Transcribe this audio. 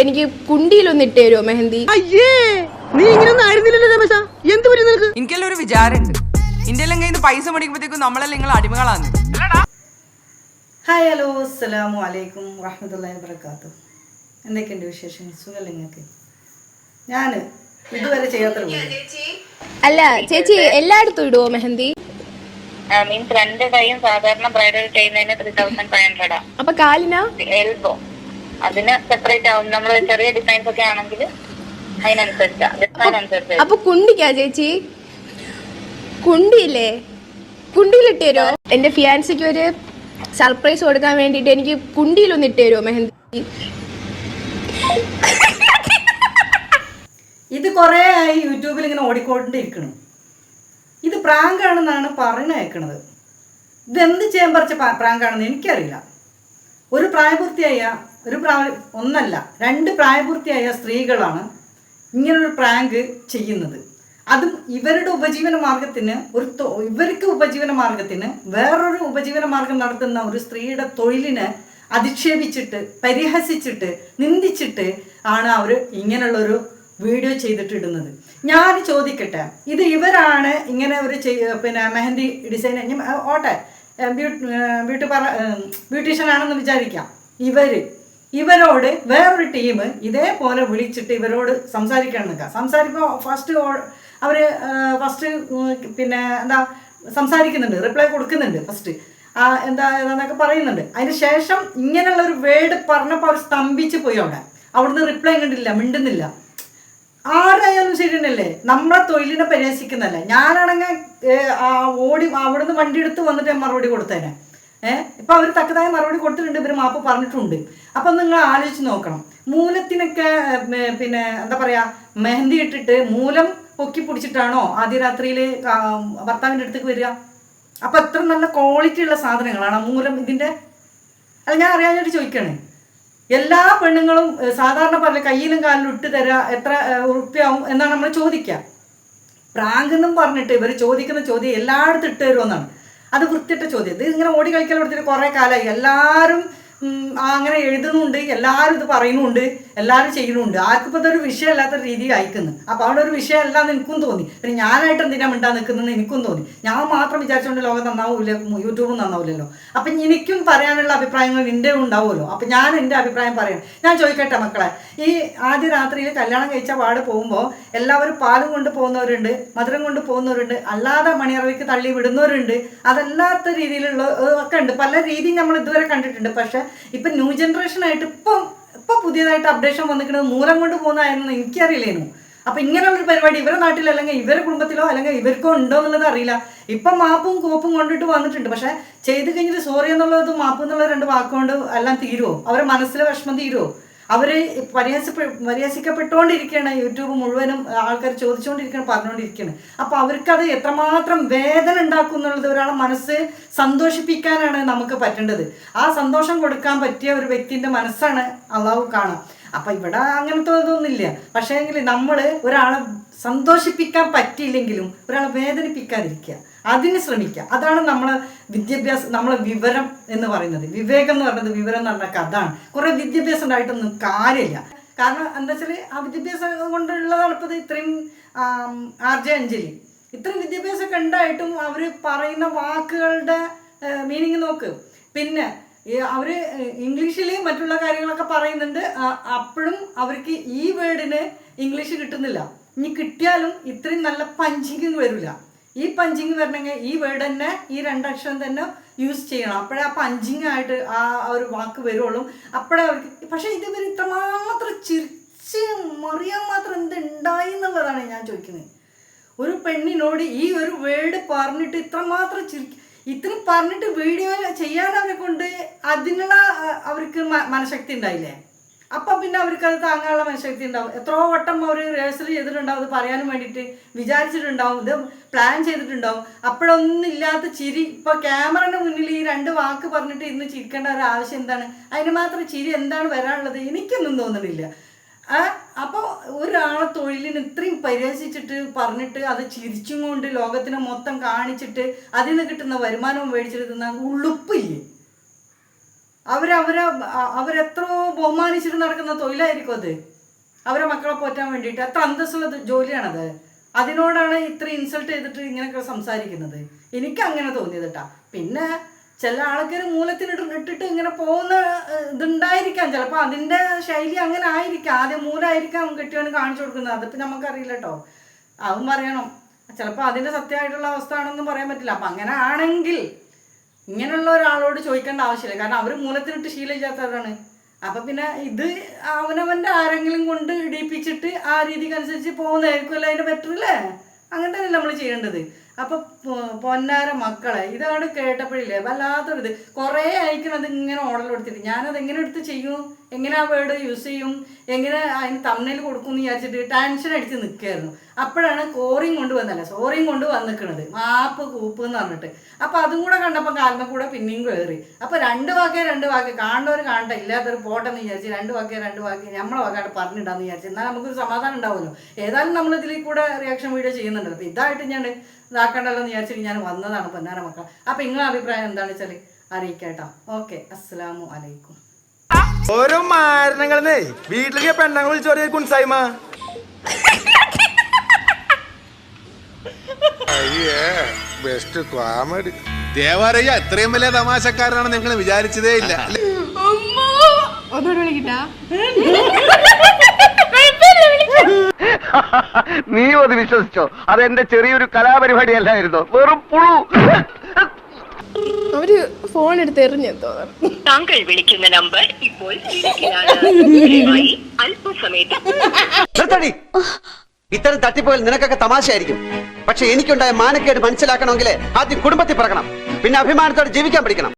എനിക്ക് കുണ്ടിയിലൊന്ന് ഇട്ടേരോ തരുമോ മെഹന്തി? അയ്യേ നീ ഇങ്ങനൊന്നും ആയിരുന്നില്ലല്ലോ രമേശ. എന്ത് പറ്റി നിനക്ക്? എനിക്കെല്ലാം ഒരു വിചാരമുണ്ട്. ഇന്ത്യയിലും കയ്യിൽ നിന്ന് പൈസ മേടിക്കുമ്പോഴത്തേക്കും നമ്മളെല്ലാം നിങ്ങൾ അടിമകളാണ് ഹായ് ഹലോ. അസ്സലാമു അലൈക്കും വറഹമത്തല്ലാഹി വബർക്കാത്തു എന്തൊക്കെയുണ്ട് വിശേഷം സുഖമല്ല നിങ്ങൾക്ക്? ഞാൻ ഇതുവരെ ചെയ്യാത്ത. അല്ല ചേച്ചി എല്ലായിടത്തും ഇടുവോ മെഹന്തി? മീൻസ് രണ്ട് കൈയും സാധാരണ ബ്രൈഡൽ ചെയ്യുന്നതിന് ത്രീ തൗസൻഡ് ഫൈവ് ഹൺഡ്രഡ് ആണ് അപ്പൊ കാലിനാ? എൽബോ അതിന് സെപ്പറേറ്റ് ആവും. നമ്മൾ ചെറിയ ഡിസൈൻസ് ഒക്കെ ആണെങ്കിൽ അതിനനുസരിച്ചാ. ഡിസൈൻ അനുസരിച്ച് അപ്പൊ കുണ്ടിക്കാ ചേച്ചി? കുണ്ടിയില്ലേ? കുണ്ടിയിലിട്ട് തരുമോ എന്റെ ഫിയാൻസിക്ക് ഒരു സർപ്രൈസ് കൊടുക്കാൻ വേണ്ടിട്ട് എനിക്ക് കുണ്ടിയിലൊന്ന് ഇട്ട് തരുമോ മെഹന്തി? ഇത് കുറേ ആയി യൂട്യൂബിൽ ഇങ്ങനെ ഓടിക്കൊണ്ടിരിക്കണം. ഇത് പ്രാങ്ക് ആണെന്നാണ് പറഞ്ഞു കേൾക്കണത് ഇതെന്ത് ചെയ്യാൻ പറിച്ച പ്രാങ്ക് ആണെന്ന് എനിക്കറിയില്ല. ഒരു പ്രായപൂർത്തിയായ ഒരു പ്രായ ഒന്നല്ല രണ്ട് പ്രായപൂർത്തിയായ സ്ത്രീകളാണ് ഇങ്ങനൊരു പ്രാങ്ക് ചെയ്യുന്നത്. അതും ഇവരുടെ ഉപജീവന മാർഗത്തിന് ഒരു ഇവർക്ക് ഉപജീവന മാർഗത്തിന് വേറൊരു ഉപജീവന മാർഗം നടത്തുന്ന ഒരു സ്ത്രീയുടെ തൊഴിലിനെ അധിക്ഷേപിച്ചിട്ട് പരിഹസിച്ചിട്ട് നിന്ദിച്ചിട്ട് ആണ് അവർ ഇങ്ങനെയുള്ളൊരു വീഡിയോ ചെയ്തിട്ടിടുന്നത്. ഞാൻ ചോദിക്കട്ടെ ഇത് ഇവരാണ് ഇങ്ങനെ ഒരു പിന്നെ മെഹന്തി ഡിസൈൻ ഓട്ടെ ബ്യൂട്ടി പറ ബ്യൂട്ടീഷ്യൻ ആണെന്ന് വിചാരിക്കാം. ഇവർ ഇവരോട് വേറൊരു ടീം ഇതേപോലെ വിളിച്ചിട്ട് ഇവരോട് സംസാരിക്കണം നിൽക്കുക സംസാരിക്കുമ്പോൾ ഫസ്റ്റ് അവർ ഫസ്റ്റ് പിന്നെ എന്താ സംസാരിക്കുന്നുണ്ട് റിപ്ലൈ കൊടുക്കുന്നുണ്ട് ഫസ്റ്റ് ആ എന്താ എന്നൊക്കെ പറയുന്നുണ്ട്. അതിന് ശേഷം ഇങ്ങനെയുള്ള ഒരു വേർഡ് പറഞ്ഞപ്പോൾ അവർ സ്തംഭിച്ച് പോയി അവിടെ. അവിടുന്ന് റിപ്ലൈ കണ്ടില്ല മിണ്ടുന്നില്ല. ആരായാലും ശരി തന്നെയല്ലേ? നമ്മളെ തൊഴിലിനെ പരിഹസിക്കുന്നല്ലേ ഞാനാണെങ്കിൽ ഓടി അവിടുന്ന് വണ്ടി എടുത്ത് വന്നിട്ട് മറുപടി കൊടുത്തേനെ. ഏഹ് ഇപ്പൊ അവർ തക്കതായ മറുപടി കൊടുത്തിട്ടുണ്ട് ഇവർ മാപ്പ് പറഞ്ഞിട്ടുണ്ട്. അപ്പൊ നിങ്ങൾ ആലോചിച്ച് നോക്കണം. മൂലത്തിനൊക്കെ പിന്നെ എന്താ പറയാ മെഹന്തി ഇട്ടിട്ട് മൂലം പൊക്കി പിടിച്ചിട്ടാണോ ആദ്യ രാത്രിയിൽ ഭർത്താവിന്റെ അടുത്തേക്ക് വരിക? അപ്പൊ എത്ര നല്ല ക്വാളിറ്റി ഉള്ള സാധനങ്ങളാണ് മൂലം ഇതിന്റെ? അല്ല ഞാൻ അറിയാനായിട്ട് ചോദിക്കണേ. എല്ലാ പെണ്ണുങ്ങളും സാധാരണ പറഞ്ഞ കയ്യിലും കാലിലും ഇട്ട് തരാ എത്ര ഉറുപ്പ്യാവും എന്നാണ് നമ്മൾ ചോദിക്കുക. പ്രാങ്ക് എന്നും പറഞ്ഞിട്ട് ഇവർ ചോദിക്കുന്ന ചോദ്യം എല്ലായിടത്തും ഇട്ട് തരുമെന്നാണ്. അത് വൃത്തിയിട്ട ചോദ്യം. ഇത് ഇങ്ങനെ ഓടി കളിക്കാൻ കൊടുത്തിട്ട് കുറേ കാലമായി എല്ലാവരും അങ്ങനെ എഴുതുന്നുണ്ട് എല്ലാവരും ഇത് പറയുന്നുണ്ട് എല്ലാവരും ചെയ്യുന്നുണ്ട്. ആർക്കും ഇപ്പോൾ ഇതൊരു വിഷയമല്ലാത്ത രീതിയിൽ അയക്കുന്നു അപ്പോൾ അവിടെ ഒരു വിഷയമല്ല എന്ന് എനിക്കും തോന്നി. പിന്നെ ഞാനായിട്ട് എന്തിനാ മിണ്ടാൻ നിൽക്കുന്നതെന്ന് എനിക്കും തോന്നി. ഞാൻ മാത്രം വിചാരിച്ചുകൊണ്ട് ലോകം നന്നാവൂല യൂട്യൂബും നന്നാവില്ലല്ലോ അപ്പം എനിക്കും പറയാനുള്ള അഭിപ്രായങ്ങൾ എന്റെ ഉണ്ടാവുമല്ലോ. അപ്പം ഞാൻ എന്റെ അഭിപ്രായം പറയാം ഞാൻ ചോദിക്കട്ടെ മക്കളെ ഈ ആദ്യ രാത്രിയിൽ കല്യാണം കഴിച്ച പാട് പോകുമ്പോൾ എല്ലാവരും പാലും കൊണ്ട് പോകുന്നവരുണ്ട് മധുരം കൊണ്ട് പോകുന്നവരുണ്ട് അല്ലാതെ മണിയറവിക്ക് തള്ളി വിടുന്നവരുണ്ട്. അതല്ലാത്ത രീതിയിലുള്ള ഒക്കെ ഉണ്ട്. പല രീതിയും നമ്മൾ ഇതുവരെ കണ്ടിട്ടുണ്ട്. പക്ഷെ ഇപ്പം ന്യൂ ജനറേഷൻ ആയിട്ട് ഇപ്പം ഇപ്പം പുതിയതായിട്ട് അപ്ഡേഷൻ വന്നിരിക്കുന്നത് മൂലം കൊണ്ട് പോകുന്നതായിരുന്നു എനിക്കറിയില്ലേനു. അപ്പൊ ഇങ്ങനെയുള്ള ഒരു പരിപാടി ഇവരുടെ നാട്ടിൽ അല്ലെങ്കിൽ ഇവരുടെ കുടുംബത്തിലോ അല്ലെങ്കിൽ ഇവർക്കോ ഉണ്ടോ എന്നുള്ളത് അറിയില്ല. ഇപ്പം മാപ്പും കോപ്പും കൊണ്ടിട്ട് വന്നിട്ടുണ്ട്. പക്ഷെ ചെയ്ത് കഴിഞ്ഞിട്ട് സോറി എന്നുള്ളത് മാപ്പ് എന്നുള്ള രണ്ട് വാക്കുകൊണ്ട് എല്ലാം തീരുമോ അവരുടെ മനസ്സിലെ വിഷമം തീരുമോ അവർ പരിഹസിപ്പ പരിഹസിക്കപ്പെട്ടുകൊണ്ടിരിക്കുകയാണ് യൂട്യൂബ് മുഴുവനും ആൾക്കാർ ചോദിച്ചുകൊണ്ടിരിക്കുകയാണ് പറഞ്ഞുകൊണ്ടിരിക്കുകയാണ് അപ്പോൾ അവർക്കത് എത്രമാത്രം വേദന ഉണ്ടാക്കും എന്നുള്ളത് ഒരാളെ മനസ്സ് സന്തോഷിപ്പിക്കാനാണ് നമുക്ക് പറ്റേണ്ടത്. ആ സന്തോഷം കൊടുക്കാൻ പറ്റിയ ഒരു വ്യക്തിന്റെ മനസ്സാണ് അള്ളാഹു കാണാം അപ്പൊ ഇവിടെ അങ്ങനത്തെ ഇതൊന്നുമില്ല. പക്ഷേ എങ്കിൽ നമ്മൾ ഒരാളെ സന്തോഷിപ്പിക്കാൻ പറ്റിയില്ലെങ്കിലും ഒരാളെ വേദനിപ്പിക്കാതിരിക്കുക. അതിന് ശ്രമിക്കുക. അതാണ് നമ്മളെ വിദ്യാഭ്യാസം നമ്മളെ വിവരം എന്ന് പറയുന്നത്. വിവേകം എന്ന് പറയുന്നത് വിവരം എന്ന് പറഞ്ഞ കഥാണ് കുറെ വിദ്യാഭ്യാസം ഉണ്ടായിട്ടൊന്നും കാര്യമില്ല. കാരണം എന്താ വെച്ചാൽ ആ വിദ്യാഭ്യാസം കൊണ്ടുള്ളതാണ് ഇപ്പോൾ ഇത് ഇത്രയും ആർജ അഞ്ജലി ഇത്രയും വിദ്യാഭ്യാസമൊക്കെ ഉണ്ടായിട്ടും അവർ പറയുന്ന വാക്കുകളുടെ മീനിങ് നോക്ക്. പിന്നെ ഈ അവർ ഇംഗ്ലീഷിൽ മറ്റുള്ള കാര്യങ്ങളൊക്കെ പറയുന്നുണ്ട്. അപ്പോഴും അവർക്ക് ഈ വേർഡിന് ഇംഗ്ലീഷ് കിട്ടുന്നില്ല. ഇനി കിട്ടിയാലും ഇത്രയും നല്ല പഞ്ചിങ് വരില്ല. ഈ പഞ്ചിങ് വരണമെങ്കിൽ ഈ വേർഡ് തന്നെ ഈ രണ്ടക്ഷരം തന്നെ യൂസ് ചെയ്യണം. അപ്പോഴേ ആ പഞ്ചിങ് ആയിട്ട് ആ ഒരു വാക്ക് വരുള്ളൂ. അപ്പോഴേ അവർക്ക് പക്ഷേ ഇത് ഇവർ ഇത്രമാത്രം ചിരിച്ച് മറിയാൻ മാത്രം എന്തുണ്ടായി എന്നുള്ളതാണ് ഞാൻ ചോദിക്കുന്നത്. ഒരു പെണ്ണിനോട് ഈ ഒരു വേർഡ് പറഞ്ഞിട്ട് ഇത്രമാത്രം ചിരിക്കും ഇത്രയും പറഞ്ഞിട്ട് വീഡിയോ ചെയ്യാൻ അവരെ കൊണ്ട് അതിനുള്ള അവർക്ക് മനഃശക്തി ഉണ്ടായില്ലേ? അപ്പൊ പിന്നെ അവർക്ക് അത് താങ്ങാനുള്ള മനഃശക്തി ഉണ്ടാവും. എത്രയോ വട്ടം അവർ റിഹേഴ്സൽ ചെയ്തിട്ടുണ്ടാവും അത് പറയാനും വേണ്ടിയിട്ട് വിചാരിച്ചിട്ടുണ്ടാവും ഇത് പ്ലാൻ ചെയ്തിട്ടുണ്ടാവും. അപ്പോഴൊന്നും ഇല്ലാത്ത ചിരി. ഇപ്പൊ ക്യാമറന്റെ മുന്നിൽ ഈ രണ്ട് വാക്ക് പറഞ്ഞിട്ട് ഇന്ന് ചിരിക്കേണ്ട ഒരു ആവശ്യം എന്താണ്? അതിന് മാത്രം ചിരി എന്താണ് വരാനുള്ളത്? എനിക്കൊന്നും തോന്നുന്നില്ല അപ്പോൾ ഒരാളെ തൊഴിലിന് ഇത്രയും പരിഹസിച്ചിട്ട് പറഞ്ഞിട്ട് അത് ചിരിച്ചും കൊണ്ട് ലോകത്തിനെ മൊത്തം കാണിച്ചിട്ട് അതിൽ നിന്ന് കിട്ടുന്ന വരുമാനവും മേടിച്ചിട്ട് തിന്നാൻ ഉളുപ്പില്ലേ? അവരവരെ അവരെത്രയോ ബഹുമാനിച്ചിട്ട് നടക്കുന്ന തൊഴിലായിരിക്കും അത്. അവരെ മക്കളെ പോറ്റാൻ വേണ്ടിയിട്ട്. അത്ര അന്തസ്സുള്ള ജോലിയാണത്. അതിനോടാണ് ഇത്ര ഇൻസൾട്ട് ചെയ്തിട്ട് ഇങ്ങനെയൊക്കെ സംസാരിക്കുന്നത്. എനിക്ക് അങ്ങനെ തോന്നിയത് കേട്ടാ പിന്നെ ചില ആൾക്കാർ മൂലത്തിൽ ഇട്ടിട്ട് ഇങ്ങനെ പോകുന്ന ഇതുണ്ടായിരിക്കാം. ചിലപ്പോൾ അതിന്റെ ശൈലി അങ്ങനെ ആയിരിക്കാം. ആദ്യം മൂലമായിരിക്കാം കെട്ടിയവന് കാണിച്ചു കൊടുക്കുന്നത്. അതിപ്പോൾ നമുക്കറിയില്ല കേട്ടോ അതും പറയണം. ചിലപ്പോൾ അതിന്റെ സത്യമായിട്ടുള്ള അവസ്ഥ ആണെന്നും പറയാൻ പറ്റില്ല. അപ്പം അങ്ങനെ ആണെങ്കിൽ ഇങ്ങനെയുള്ള ഒരാളോട് ചോദിക്കേണ്ട ആവശ്യമില്ല. കാരണം അവർ മൂലത്തിനിട്ട് ശീലിക്കാത്തവരാണ് അപ്പം പിന്നെ ഇത് അവനവന്റെ ആരെങ്കിലും കൊണ്ട് ഇടിപ്പിച്ചിട്ട് ആ രീതിക്കനുസരിച്ച് പോകുന്നതായിരിക്കുമല്ലോ അതിന്റെ ബെറ്റർ അല്ലേ അങ്ങനെ തന്നെ നമ്മൾ ചെയ്യേണ്ടത്. അപ്പൊ പൊന്നാര മക്കളെ ഇതാണ് കേട്ടപ്പോഴില്ലേ വല്ലാത്തൊരു ഇത് കുറേ അയക്കണത് ഇങ്ങനെ ഓർഡർ കൊടുത്തിട്ട് ഞാനത് എങ്ങനെ എടുത്ത് ചെയ്യും? എങ്ങനെ ആ വേർഡ് യൂസ് ചെയ്യും? എങ്ങനെ അതിന് തമ്മിൽ കൊടുക്കും എന്ന് വിചാരിച്ചിട്ട് ടെൻഷൻ അടിച്ച് നിൽക്കുകയായിരുന്നു അപ്പോഴാണ് കോറിയും കൊണ്ട് വന്നല്ല സോറിയും കൊണ്ട് വന്നിക്കണത്. മാപ്പ് കൂപ്പ് എന്ന് പറഞ്ഞിട്ട്. അപ്പം അതും കൂടെ കണ്ടപ്പോൾ കാലിനെ കൂടെ പിന്നെയും കയറി അപ്പോൾ രണ്ട് വാക്കേ രണ്ട് വാക്ക്. കാണേണ്ടവർ കാണട്ടെ ഇല്ലാത്തവർ പോട്ടെന്ന് വിചാരിച്ച് രണ്ട് വാക്കേ രണ്ട് വാക്ക് നമ്മളെ വാക്കായിട്ട് പറഞ്ഞിട്ടാന്ന് വിചാരിച്ചു. എന്നാൽ നമുക്കൊരു സമാധാനം ഉണ്ടാവുമല്ലോ. ഏതായാലും നമ്മൾ ഇതിൽ കൂടെ റിയാക്ഷൻ വീഡിയോ ചെയ്യുന്നുണ്ടല്ലോ. അപ്പോൾ ഇതായിട്ട് ഞാൻ ഇതാക്കണ്ടല്ലോ എന്ന് വിചാരിച്ചിട്ട് ഞാൻ വന്നതാണ് പൊന്നാര മക്കൾ അപ്പൊ നിങ്ങളെ അഭിപ്രായം എന്താണെന്ന് വെച്ചാൽ അറിയിക്കാട്ടോ ഓക്കെ അസ്സലാമു അലൈക്കും. ഓരോ മാരണങ്ങളെ വീട്ടിലേക്ക് പെണ്ണങ്ങൾ വിളിച്ചോറിയ കുൻസായ്മ. ബെസ്റ്റ് കോമഡി ദേവാരയ്യ ഇത്രയും വലിയ തമാശക്കാരനാണ് നിങ്ങൾ വിചാരിച്ചതേ ഇല്ല. ഒന്നുകൂടെ വിളിക്കട്ടാ? നീ അത് വിശ്വസിച്ചോ? അതെന്റെ ചെറിയൊരു കലാപരിപാടി അല്ലായിരുന്നു വെറും പുഴു. അവർ ഫോൺ എടുത്ത് എറിഞ്ഞെന്ന് തോന്നുന്നു താങ്കൾ വിളിക്കുന്ന നമ്പർ ഇപ്പോൾ നിർത്തടി. ഇത്തരം തട്ടിപ്പോയാൽ നിനക്കൊക്കെ തമാശയായിരിക്കും. പക്ഷെ എനിക്കുണ്ടായ മാനക്കേട് മനസ്സിലാക്കണമെങ്കിൽ ആദ്യം കുടുംബത്തിൽ പിറക്കണം. പിന്നെ അഭിമാനത്തോടെ ജീവിക്കാൻ പഠിക്കണം.